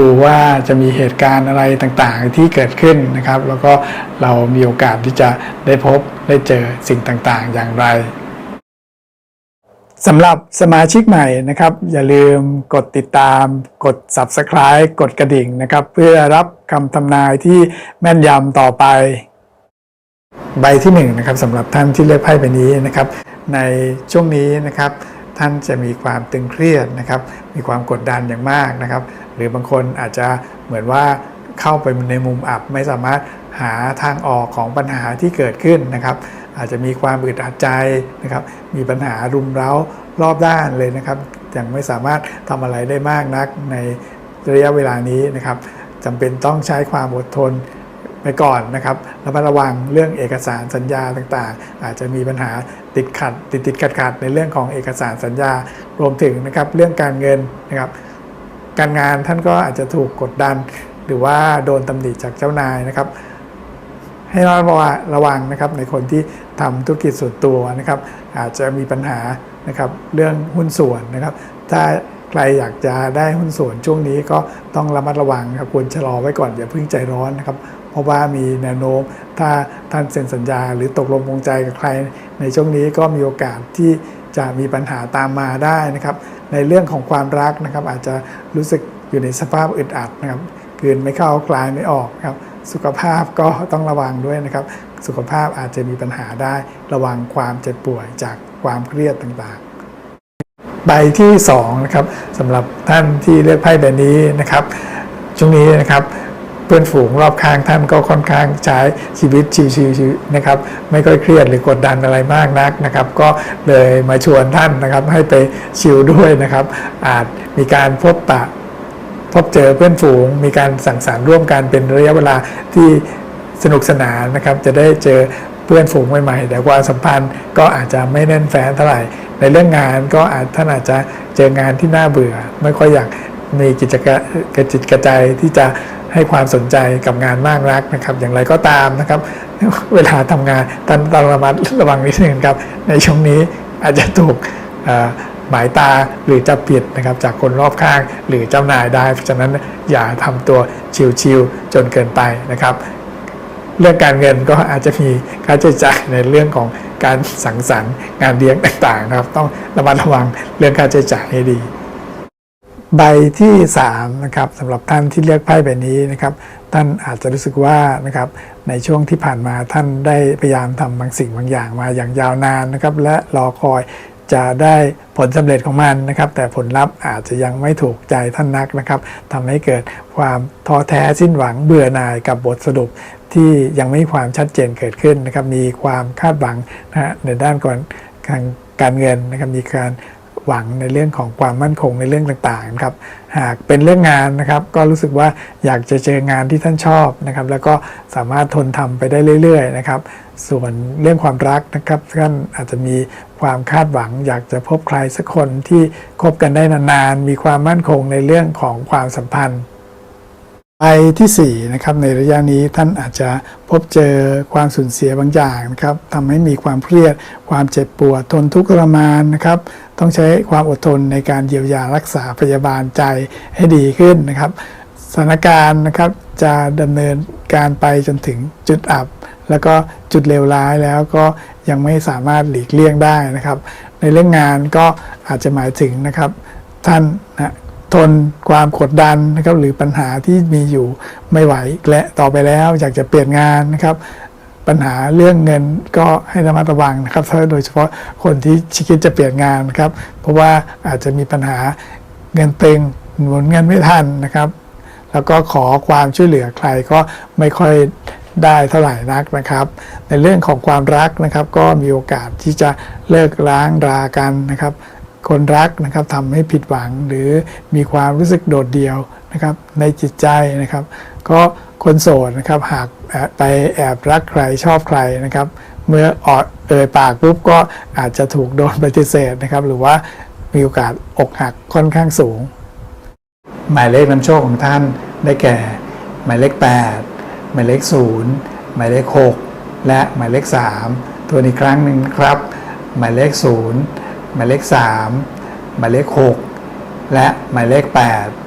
ดูว่าจะมีเหตุการณ์อะไรต่างๆที่เกิดขึ้นนะครับ แล้วก็เรามีโอกาสที่จะได้พบได้เจอสิ่งต่างๆ อย่างไรสำหรับสมาชิกใหม่นะครับ อย่าลืมกดติดตาม กด Subscribe กดกระดิ่งนะครับ เพื่อรับคำทำนายที่แม่นยำต่อไป ใบที่1นงนะครับสำหรับท่านที่เลือกไพ่ใบนี้นะครับ ในช่วงนี้นะครับ ท่านจะมีความตึงเครียดนะครับ มีความกดดันอย่างมากนะครับ หรือบางคนอาจจะเหมือนว่าเข้าไปในมุมอับไม่สามารถหาทางออกของปัญหาที่เกิดขึ้นนะครับ อาจจะมีความอึดอัดใจนะครับ มีปัญหารุมเร้ารอบด้านเลยนะครับยังไม่สามารถทำอะไรได้มากนักในระยะเวลานี้นะครับจำเป็นต้องใช้ความอดทน ไปก่อนนะครับระมัดระวังเรื่องเอกสารสัญญาต่างๆ อาจจะมีปัญหาติดขัดติดติดขัดขัดในเรื่องของเอกสารสัญญารวมถึงนะครับเรื่องการเงินนะครับการงานท่านก็อาจจะถูกกดดัน หรือว่าโดนตำหนิจากเจ้านายนะครับ ให้ระมัดระวังนะครับในคนที่ทำธุรกิจส่วนตัวนะครับ อาจจะมีปัญหานะครับเรื่องหุ้นส่วนนะครับ ถ้าใครอยากจะได้หุ้นส่วนช่วงนี้ก็ต้องระมัดระวังครับควรชะลอไว้ก่อนอย่าเพิ่งใจร้อนนะครับ ราะว่ามีแนวโน้มถ้าท่านเซ็นสัญญา หรือตกลงปรงใจกับใคร ในช่วงนี้ก็มีโอกาสที่จะมีปัญหาตามมาได้นะครับในเรื่องของความรักนะครับอาจจะรู้สึกอยู่ในสภาพอึดอัดนะครับกืนไม่เข้าคลายไม่ออกครับสุขภาพก็ต้องระวังด้วยนะครับ สุขภาพอาจจะมีปัญหาได้ระวังความเจ็บป่วยจากความเครียดต่างๆ ใบที่2นะครับสำหรับท่านที่เลือกไพ่ใบนี้นะครับช่วงนี้นะครับ เพื่อนฝูงรอบข้างท่านก็ค่อนข้างใช้ชีวิตชิวๆนะครับไม่ค่อยเครียดหรือกดดันอะไรมากนักนะครับ ก็เลยมาชวนท่านนะครับให้ไปชิลด้วยนะครับ อาจมีการพบปะพบเจอเพื่อนฝูง มีการสั่งสรรค์ร่วมกันเป็นระยะเวลาที่สนุกสนานนะครับ จะได้เจอเพื่อนฝูงใหม่ๆแต่ความสัมพันธ์ก็อาจจะไม่แน่นแฟ้นเท่าไหร่ ในเรื่องงานก็อาจท่านอาจจะเจองานที่น่าเบื่อ ไม่ค่อยอยากมีกิจกระกระจิตกระใจที่จะ ให้ความสนใจกับงานมากนักนะครับ อย่างไรก็ตามนะครับ เวลาทำงานท่านต้องระมัดระวังนิดนึงครับ ในช่วงนี้อาจจะถูกหมายตาหรือจะผิดนะครับจากคนรอบข้างหรือเจ้านายได้ เพราะฉะนั้นอย่าทำตัวชิวๆจนเกินไปนะครับ เรื่องการเงินก็อาจจะมีค่าใช้จ่ายในเรื่องของการสังสรรค์งานเลี้ยงต่างๆนะครับ ต้องระมัดระวังเรื่องค่าใช้จ่ายให้ดี ใบที่3นะครับสำหรับท่านที่เลือกไพ่ใบนี้นะครับ ท่านอาจจะรู้สึกว่านะครับในช่วงที่ผ่านมาท่านได้พยายามทำบางสิ่งบางอย่างมาอย่างยาวนานนะครับ และรอคอยจะได้ผลสำเร็จของมันนะครับ แต่ผลลัพธ์อาจจะยังไม่ถูกใจท่านนักนะครับทำให้เกิดความท้อแท้สิ้นหวังเบื่อหน่ายกับบทสรุปที่ยังไม่มีความชัดเจนเกิดขึ้นนะครับ มีความคาดหวังนะในด้านก่อนการการเงินนะครับมีการ หวังในเรื่องของความมั่นคงในเรื่องต่างๆครับหากเป็นเรื่องงานนะครับ ก็รู้สึกว่าอยากจะเจองานที่ท่านชอบนะครับ แล้วก็สามารถทนทำไปได้เรื่อยๆนะครับ ส่วนเรื่องความรักนะครับท่านอาจจะมีความคาดหวัง อยากจะพบใครสักคนที่คบกันได้นานๆมีความมั่นคงในเรื่องของความสัมพันธ์ ไปที่4นะครับในระยะนี้ท่านอาจจะพบเจอความสูญเสียบางอย่างนะครับทำให้มีความเครียด ความเจ็บปวดทนทุกข์ทรมานนะครับต้องใช้ความอดทนในการเยียวยารักษาพยาบาลใจให้ดีขึ้นนะครับสถานการณ์นะครับจะดำเนินการไปจนถึงจุดอับ แล้วก็จุดเลวร้ายแล้วก็ยังไม่สามารถหลีกเลี่ยงได้นะครับ ในเรื่องงานก็อาจจะหมายถึงนะครับท่านนะ ทนความกดดันนะครับหรือปัญหาที่มีอยู่ไม่ไหวและต่อไปแล้วอยากจะเปลี่ยนงานนะครับ ปัญหาเรื่องเงินก็ให้ระมัดระวังนะครับโดยเฉพาะคนที่คิดจะเปลี่ยนงานนครับ เพราะว่าอาจจะมีปัญหาเงินเต็งหมุนเงินไม่ทันนะครับ แล้วก็ขอความช่วยเหลือใครก็ไม่ค่อยได้เท่าไหร่นักนะครับ ในเรื่องของความรักนะครับ ก็มีโอกาสที่จะเลิกล้างรากันนะครับ คนรักนะครับทำให้ผิดหวังหรือมีความรู้สึกโดดเดี่ยวนะครับในจิตใจนะครับ ก็คนโสดนะครับหากไปแอบรักใครชอบใครนะครับ เมื่อออกเอ่ยปากปุ๊บก็อาจจะถูกโดนปฏิเสธนะครับ หรือว่ามีโอกาสอกหักค่อนข้างสูง หมายเลขนำโชคของท่านได้แก่ หมายเลข 8 หมายเลข 0 หมายเลข 6 และหมายเลข 3 ตัวอีกครั้งหนึ่งนะครับ หมายเลข 0 หมายเลข 3 หมายเลข 6 และหมายเลข 8